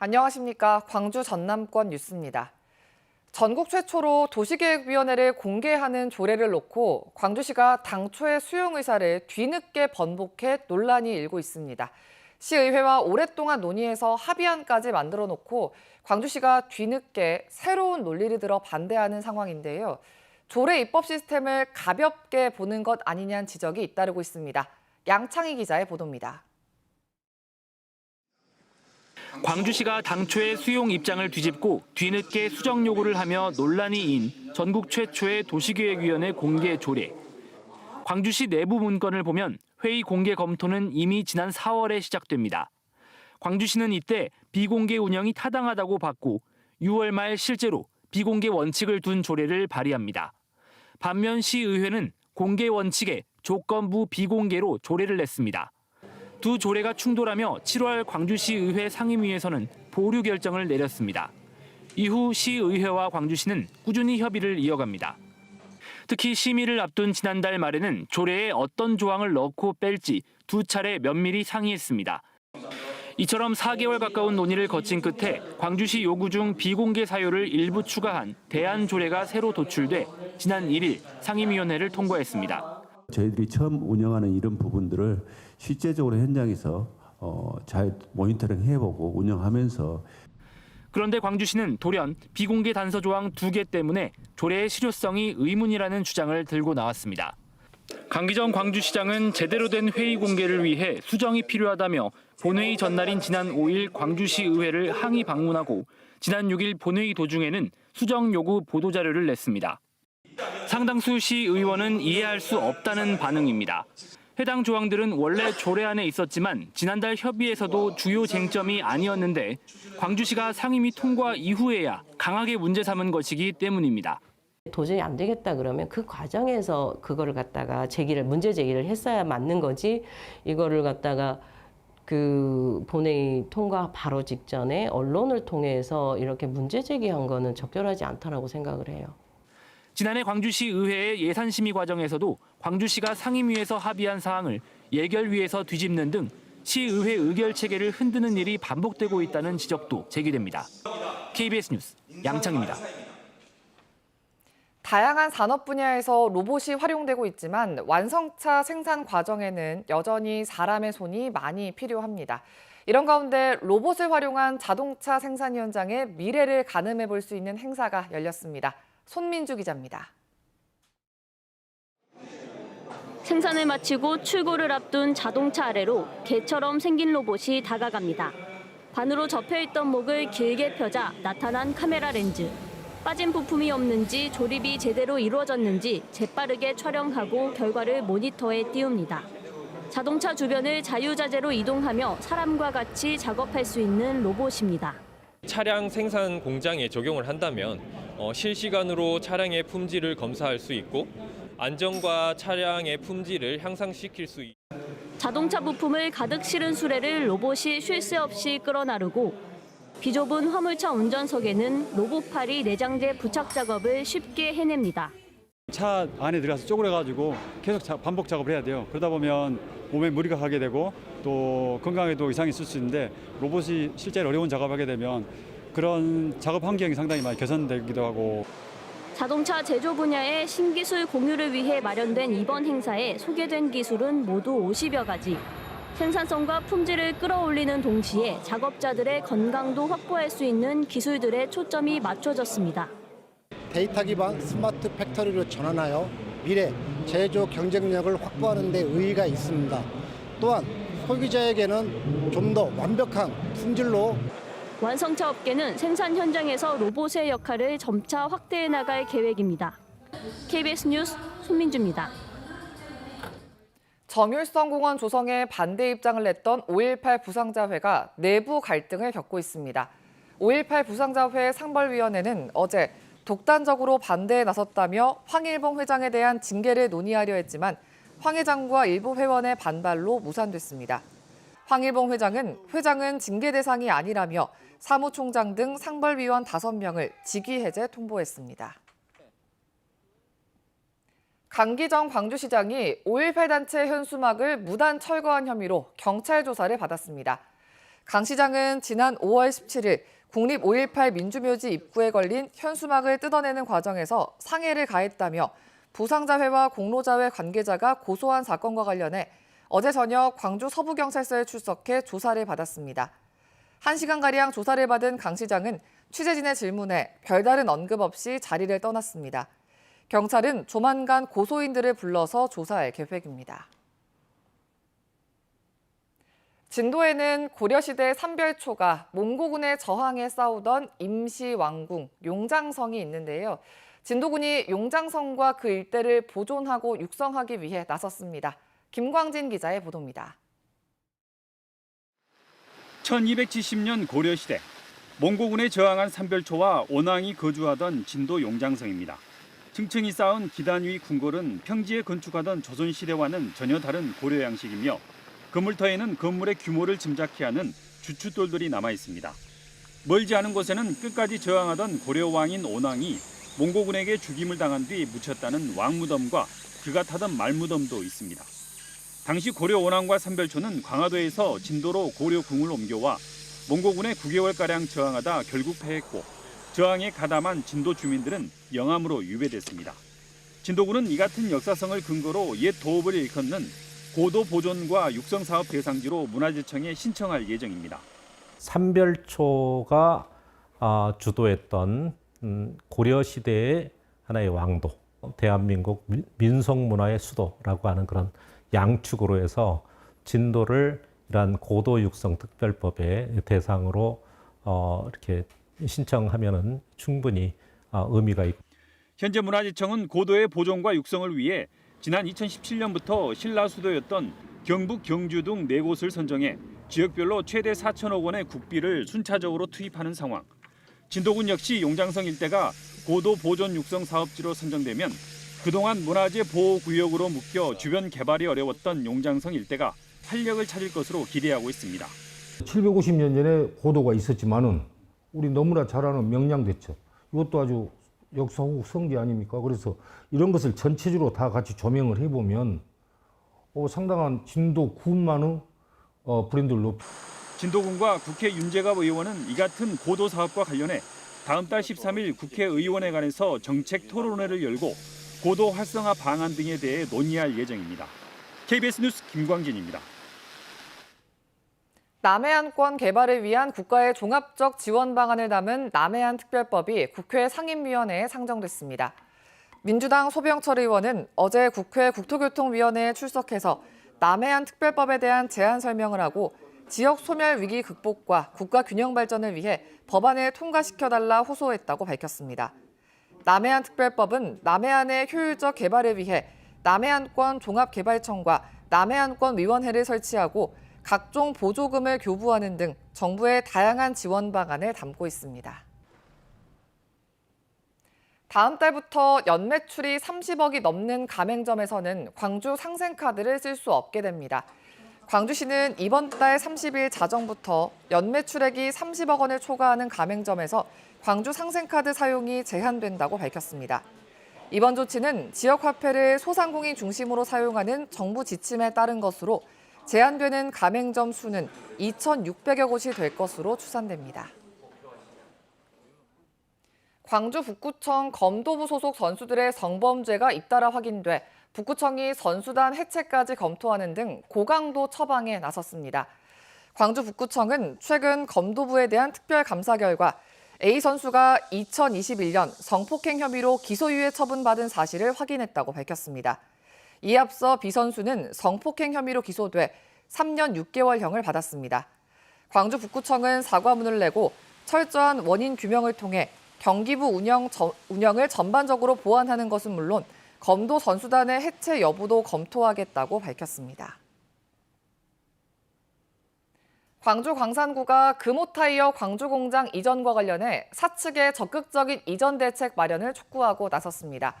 안녕하십니까. 광주 전남권 뉴스입니다. 전국 최초로 도시계획위원회를 공개하는 조례를 놓고 광주시가 당초의 수용 의사를 뒤늦게 번복해 논란이 일고 있습니다. 시의회와 오랫동안 논의해서 합의안까지 만들어 놓고 광주시가 뒤늦게 새로운 논리를 들어 반대하는 상황인데요. 조례 입법 시스템을 가볍게 보는 것 아니냐는 지적이 잇따르고 있습니다. 양창희 기자의 보도입니다. 광주시가 당초의 수용 입장을 뒤집고 뒤늦게 수정 요구를 하며 논란이 인 전국 최초의 도시계획위원회 공개 조례. 광주시 내부 문건을 보면 회의 공개 검토는 이미 지난 4월에 시작됩니다. 광주시는 이때 비공개 운영이 타당하다고 봤고 6월 말 실제로 비공개 원칙을 둔 조례를 발의합니다. 반면 시의회는 공개 원칙에 조건부 비공개로 조례를 냈습니다. 두 조례가 충돌하며 7월 광주시 의회 상임위에서는 보류 결정을 내렸습니다. 이후 시의회와 광주시는 꾸준히 협의를 이어갑니다. 특히 심의를 앞둔 지난달 말에는 조례에 어떤 조항을 넣고 뺄지 두 차례 면밀히 상의했습니다. 이처럼 4개월 가까운 논의를 거친 끝에 광주시 요구 중 비공개 사유를 일부 추가한 대안 조례가 새로 도출돼 지난 1일 상임위원회를 통과했습니다. 저희들이 처음 운영하는 이런 부분들을 실제적으로 현장에서 어, 잘 모니터링 해보고 운영하면서 그런데 광주시는 돌연 비공개 단서 조항 두 개 때문에 조례의 실효성이 의문이라는 주장을 들고 나왔습니다. 강기정 광주시장은 제대로 된 회의 공개를 위해 수정이 필요하다며 본회의 전날인 지난 5일 광주시 의회를 항의 방문하고 지난 6일 본회의 도중에는 수정 요구 보도 자료를 냈습니다. 상당수 시 의원은 이해할 수 없다는 반응입니다. 해당 조항들은 원래 조례안에 있었지만 지난달 협의에서도 주요 쟁점이 아니었는데 광주시가 상임위 통과 이후에야 강하게 문제 삼은 것이기 때문입니다. 도저히 안 되겠다 그러면 그 과정에서 그거를 갖다가 제기를 문제 제기를 했어야 맞는 거지 이거를 갖다가 그 본회의 통과 바로 직전에 언론을 통해서 이렇게 문제 제기한 거는 적절하지 않다라고 생각을 해요. 지난해 광주시 의회의 예산 심의 과정에서도 광주시가 상임위에서 합의한 사항을 예결위에서 뒤집는 등 시의회 의결 체계를 흔드는 일이 반복되고 있다는 지적도 제기됩니다. KBS 뉴스 양창입니다. 다양한 산업 분야에서 로봇이 활용되고 있지만 완성차 생산 과정에는 여전히 사람의 손이 많이 필요합니다. 이런 가운데 로봇을 활용한 자동차 생산 현장의 미래를 가늠해 볼 수 있는 행사가 열렸습니다. 손민주 기자입니다. 생산을 마치고 출고를 앞둔 자동차 아래로 개처럼 생긴 로봇이 다가갑니다. 관으로 접혀있던 목을 길게 펴자 나타난 카메라 렌즈. 빠진 부품이 없는지 조립이 제대로 이루어졌는지 재빠르게 촬영하고 결과를 모니터에 띄웁니다. 자동차 주변을 자유자재로 이동하며 사람과 같이 작업할 수 있는 로봇입니다. 차량 생산 공장에 적용을 한다면 어, 실시간으로 차량의 품질을 검사할 수 있고 안전과 차량의 품질을 향상시킬 수 있. 자동차 부품을 가득 실은 수레를 로봇이 쉴 새 없이 끌어나르고 비좁은 화물차 운전석에는 로봇팔이 내장재 부착 작업을 쉽게 해냅니다. 차 안에 들어가서 쪼그려가지고 계속 자- 반복 작업을 해야 돼요. 그러다 보면 몸에 무리가 가게 되고 또 건강에도 이상이 있을 수 있는데 로봇이 실제로 어려운 작업을 하게 되면 그런 작업 환경이 상당히 많이 개선되기도 하고 자동차 제조 분야의 신기술 공유를 위해 마련된 이번 행사에 소개된 기술은 모두 50여 가지. 생산성과 품질을 끌어올리는 동시에 작업자들의 건강도 확보할 수 있는 기술들에 초점이 맞춰졌습니다. 데이터 기반 스마트 팩토리로 전환하여 미래 제조 경쟁력을 확보하는 데 의의가 있습니다. 또한 소비자에게는 좀 더 완벽한 품질로 완성차 업계는 생산 현장에서 로봇의 역할을 점차 확대해 나갈 계획입니다. KBS 뉴스 손민주입니다. 정율성 공원 조성에 반대 입장을 냈던 5.18 부상자회가 내부 갈등을 겪고 있습니다. 5.18 부상자회 상벌위원회는 어제 독단적으로 반대에 나섰다며 황일봉 회장에 대한 징계를 논의하려 했지만 황 회장과 일부 회원의 반발로 무산됐습니다. 황일봉 회장은 회장은 징계 대상이 아니라며 사무총장 등 상벌위원 5명을 직위 해제 통보했습니다. 강기정 광주시장이 5.18 단체 현수막을 무단 철거한 혐의로 경찰 조사를 받았습니다. 강 시장은 지난 5월 17일 국립 5.18 민주묘지 입구에 걸린 현수막을 뜯어내는 과정에서 상해를 가했다며 부상자회와 공로자회 관계자가 고소한 사건과 관련해 어제 저녁 광주 서부경찰서에 출석해 조사를 받았습니다. 1시간가량 조사를 받은 강 시장은 취재진의 질문에 별다른 언급 없이 자리를 떠났습니다. 경찰은 조만간 고소인들을 불러서 조사할 계획입니다. 진도에는 고려시대 삼별초가 몽고군의 저항에 싸우던 임시 왕궁 용장성이 있는데요. 진도군이 용장성과 그 일대를 보존하고 육성하기 위해 나섰습니다. 김광진 기자의 보도입니다. 1270년 고려시대 몽고군에 저항한 삼별초와 온왕이 거주하던 진도 용장성입니다. 층층이 쌓은 기단 위 궁궐은 평지에 건축하던 조선시대와는 전혀 다른 고려 양식이며 건물터에는 건물의 규모를 짐작케 하는 주춧돌들이 남아 있습니다. 멀지 않은 곳에는 끝까지 저항하던 고려 왕인 온왕이 몽고군에게 죽임을 당한 뒤 묻혔다는 왕무덤과 그가 타던 말무덤도 있습니다. 당시 고려 원왕과 삼별초는 광화도에서 진도로 고려궁을 옮겨와 몽고군에 9개월가량 저항하다 결국 패했고 저항에 가담한 진도 주민들은 영암으로 유배됐습니다. 진도군은 이 같은 역사성을 근거로 옛 도읍을 일컫는 고도 보존과 육성 사업 대상지로 문화재청에 신청할 예정입니다. 삼별초가 아, 주도했던 음, 고려 시대의 하나의 왕도, 대한민국 민- 민속 문화의 수도라고 하는 그런 양축으로 해서 진도를 이러한 고도 육성 특별법의 대상으로 어, 이렇게 신청하면은 충분히 어, 의미가 있고. 현재 문화재청은 고도의 보존과 육성을 위해 지난 2017년부터 신라 수도였던 경북 경주 등 네 곳을 선정해 지역별로 최대 4천억 원의 국비를 순차적으로 투입하는 상황. 진도군 역시 용장성 일대가 고도 보존 육성 사업지로 선정되면 그동안 문화재 보호 구역으로 묶여 주변 개발이 어려웠던 용장성 일대가 활력을 찾을 것으로 기대하고 있습니다. 750년 전에 고도가 있었지만은 우리 너무나 잘 아는 명량대첩 이것도 아주 역사국 성지 아닙니까? 그래서 이런 것을 전체적으로 다 같이 조명을 해보면 어, 상당한 진도 군만의 어, 브랜드를 높이 진도군과 국회 윤재갑 의원은 이 같은 고도 사업과 관련해 다음 달 13일 국회의원회관에서 정책 토론회를 열고 고도 활성화 방안 등에 대해 논의할 예정입니다. KBS 뉴스 김광진입니다. 남해안권 개발을 위한 국가의 종합적 지원 방안을 담은 남해안 특별법이 국회 상임위원회에 상정됐습니다. 민주당 소병철 의원은 어제 국회 국토교통위원회에 출석해서 남해안 특별법에 대한 제안 설명을 하고 지역 소멸 위기 극복과 국가 균형 발전을 위해 법안을 통과시켜달라 호소했다고 밝혔습니다. 남해안 특별법은 남해안의 효율적 개발을 위해 남해안권 종합개발청과 남해안권 위원회를 설치하고 각종 보조금을 교부하는 등 정부의 다양한 지원 방안을 담고 있습니다. 다음 달부터 연매출이 30억이 넘는 가맹점에서는 광주 상생카드를 쓸 수 없게 됩니다. 광주시는 이번 달 30일 자정부터 연매출액이 30억 원을 초과하는 가맹점에서 광주 상생카드 사용이 제한된다고 밝혔습니다. 이번 조치는 지역 화폐를 소상공인 중심으로 사용하는 정부 지침에 따른 것으로 제한되는 가맹점 수는 2,600여 곳이 될 것으로 추산됩니다. 광주 북구청 검도부 소속 선수들의 성범죄가 잇따라 확인돼 북구청이 선수단 해체까지 검토하는 등 고강도 처방에 나섰습니다. 광주 북구청은 최근 검도부에 대한 특별 감사 결과 A 선수가 2021년 성폭행 혐의로 기소유예 처분받은 사실을 확인했다고 밝혔습니다. 이에 앞서 B 선수는 성폭행 혐의로 기소돼 3년 6개월형을 받았습니다. 광주 북구청은 사과문을 내고 철저한 원인 규명을 통해 경기부 운영 저, 운영을 전반적으로 보완하는 것은 물론 검도 선수단의 해체 여부도 검토하겠다고 밝혔습니다. 광주 광산구가 금호타이어 광주공장 이전과 관련해 사측의 적극적인 이전 대책 마련을 촉구하고 나섰습니다.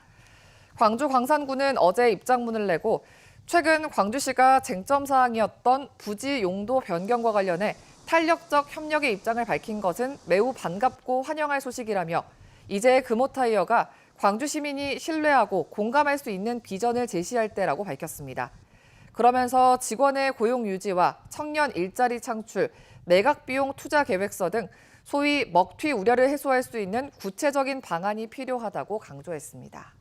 광주 광산구는 어제 입장문을 내고 최근 광주시가 쟁점 사항이었던 부지 용도 변경과 관련해 탄력적 협력의 입장을 밝힌 것은 매우 반갑고 환영할 소식이라며 이제 금호타이어가 광주 시민이 신뢰하고 공감할 수 있는 비전을 제시할 때라고 밝혔습니다. 그러면서 직원의 고용 유지와 청년 일자리 창출, 매각 비용 투자 계획서 등 소위 먹튀 우려를 해소할 수 있는 구체적인 방안이 필요하다고 강조했습니다.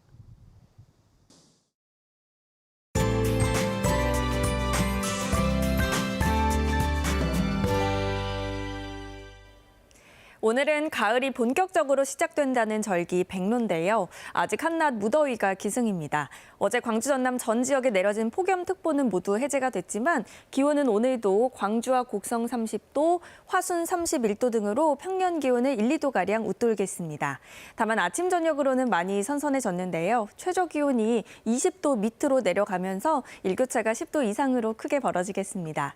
오늘은 가을이 본격적으로 시작된다는 절기 백로인데요. 아직 한낮 무더위가 기승입니다. 어제 광주 전남 전 지역에 내려진 폭염특보는 모두 해제가 됐지만 기온은 오늘도 광주와 곡성 30도, 화순 31도 등으로 평년 기온을 1, 2도가량 웃돌겠습니다. 다만 아침 저녁으로는 많이 선선해졌는데요. 최저 기온이 20도 밑으로 내려가면서 일교차가 10도 이상으로 크게 벌어지겠습니다.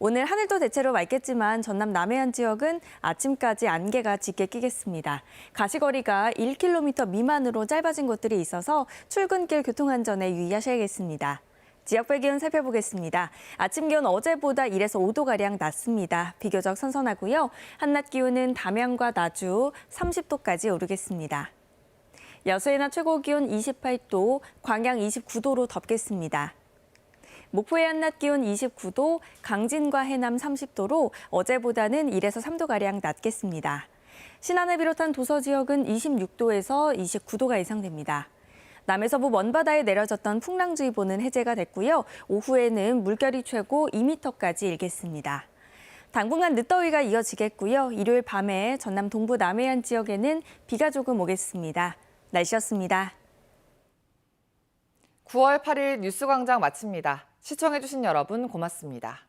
오늘 하늘도 대체로 맑겠지만 전남 남해안 지역은 아침까지 안개가 짙게 끼겠습니다. 가시거리가 1km 미만으로 짧아진 곳들이 있어서 출근길 교통안전에 유의하셔야겠습니다. 지역별 기온 살펴보겠습니다. 아침 기온 어제보다 1에서 5도가량 낮습니다. 비교적 선선하고요. 한낮 기온은 담양과 나주 30도까지 오르겠습니다. 여수의 낮 최고 기온 28도, 광양 29도로 덥겠습니다. 목포의 한낮 기온 29도, 강진과 해남 30도로 어제보다는 1에서 3도가량 낮겠습니다. 신안을 비롯한 도서 지역은 26도에서 29도가 예상됩니다. 남해서부 먼바다에 내려졌던 풍랑주의보는 해제가 됐고요. 오후에는 물결이 최고 2m까지 일겠습니다. 당분간 늦더위가 이어지겠고요. 일요일 밤에 전남 동부 남해안 지역에는 비가 조금 오겠습니다. 날씨였습니다. 9월 8일 뉴스광장 마칩니다. 시청해주신 여러분 고맙습니다.